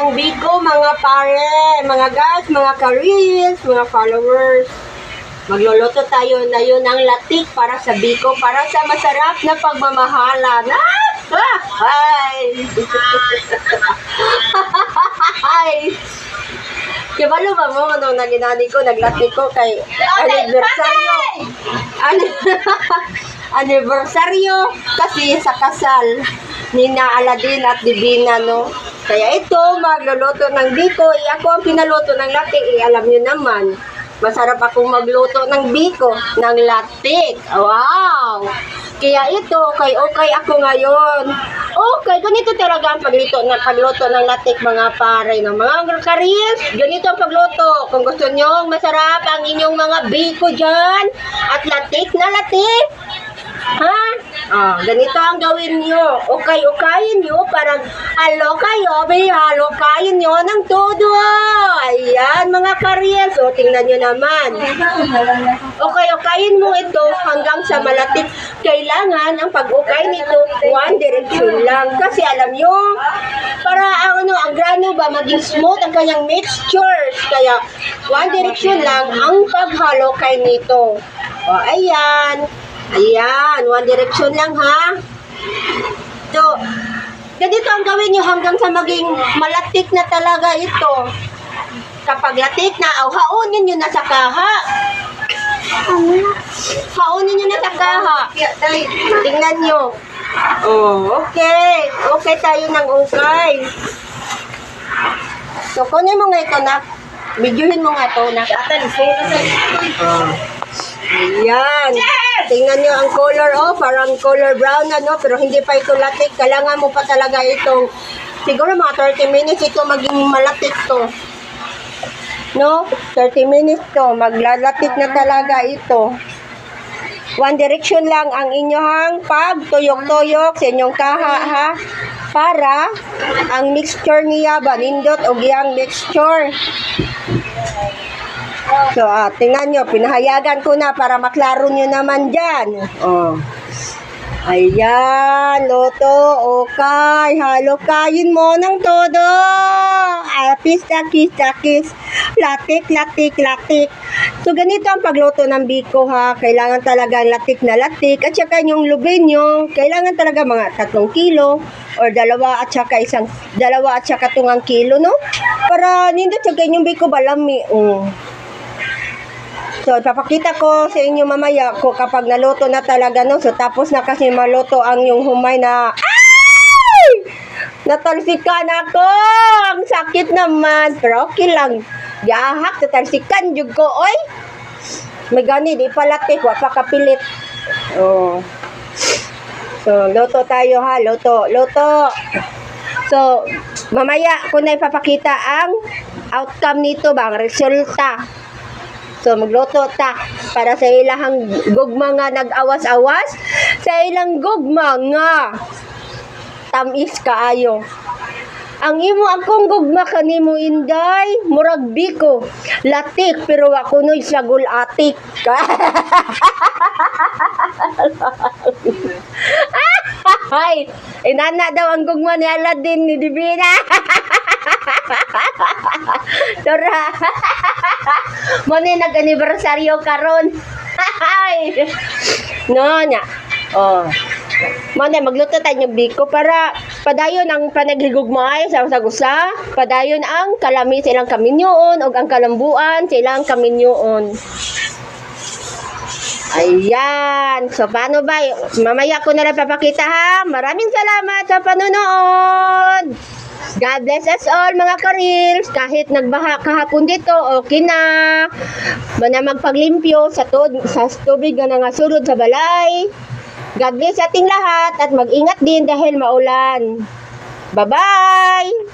ng Bigo, mga pare, mga guys, mga kareels, mga followers. Magluluto tayo na yun ng latik para sa Bigo, para sa masarap na pagmamahalan. Ah! Ah! Ay! Ay! Kibalo ba mo nung naginani ko, naglatik ko kay anibersaryo. Ani- anibersaryo kasi sa kasal ni na Aladin at Divina, no? Kaya ito, magluluto ng biko. Eh, ako ang pinaluto ng latik. Eh, alam nyo naman, masarap akong magluto ng biko, ng latik. Wow! Kaya ito, kay okay ako ngayon. Okay, ganito talaga ang pagluto, ng pagluto ng latik mga pare. No? Mga karis, ganito ang pagluto. Kung gusto nyo masarap ang inyong mga biko dyan at latik na latik. Ha? Ah, ganito ang gawin nyo. Okay, ukayin nyo. Parang halo kayo, may halo kayin nyo ng todo. Ayan, mga karyes. O, tingnan nyo naman. Okay, ukayin mo ito hanggang sa malatik. Kailangan ang pag-ukay nito, one direction lang. Kasi alam nyo, para ano, ang grano ba, maging smooth ang kanyang mixtures. Kaya, one direction lang ang paghalo kay nito. O, ayan. Ayan, one direction lang ha. So, ganito ang gawin nyo hanggang sa maging malatik na talaga ito. Kapag latik na, aw, haunin nyo na sa kaha. Haunin nyo na sa kaha. Tingnan nyo. Oh, okay. Okay tayo ng ukay. So, kunin mo nga ito na. Videohin mo nga ito na. Oh. Ayan. Tingnan nyo ang color, oh, parang color brown na, no? Pero hindi pa ito latik. Kailangan mo pa talaga itong, siguro mga 30 minutes ito maging malatik to. No? 30 minutes to. Maglalatik na talaga ito. One direction lang ang inyong pagtuyok-tuyok sa inyong kaha, ha? Para ang mixture niya, banindot o giyang mixture. So, ah, tingnan nyo, pinahayagan ko na para maklaro nyo naman dyan. Oh. Ayan, loto, okay, halo kayin mo ng todo. Apis, takis, takis, latik, latik, latik. So, ganito ang pagluto ng biko ha. Kailangan talaga latik na latik. At saka yung lubin nyo, kailangan talaga mga tatlong kilo or dalawa at saka isang, dalawa at saka tungang kilo, no? Para nindot sa kanyang biko balami. Oh. So, papakita ko sa inyo mamaya ko kapag naluto na talaga, no? So, tapos na kasi maluto ang yung humay na... Ay! Natalsikan ako! Ang sakit naman. Pero okay lang. Gahak, natalsikan jud ko, oy! May gani, di palatik, wa pa kapilit. Oh. So, luto tayo ha, luto, luto. So, mamaya ko na ipapakita ang outcome nito ba, ang resulta. So, magluto ta para sa ilang gugma nga nag-awas-awas, sa ilang gugma nga tamis kaayo. Ang imo akong gugma kanimo inday, murag biko, latik pero ako noy sagol atik. Ay, inana daw ang gugma ni Aladdin ni Divina. Tora. Mo ni nag-anibersaryo karon. Ay. No nya. Oh. Mo na magluto tayo ng biko para padayon ang panaghigugmay sa sagusa, padayon ang kalami sa ilang kaminyoon ug ang kalambuan sa ilang kaminyoon. Ayan. So, paano ba? Mamaya ko na lang papakita ha. Maraming salamat sa panonood. God bless us all mga karils. Kahit nagbaha kahapon dito, okay na. Mana magpaglimpyo sa, tod, sa tubig na nangasurod sa balay. God bless ating lahat at mag-ingat din dahil maulan. Bye-bye!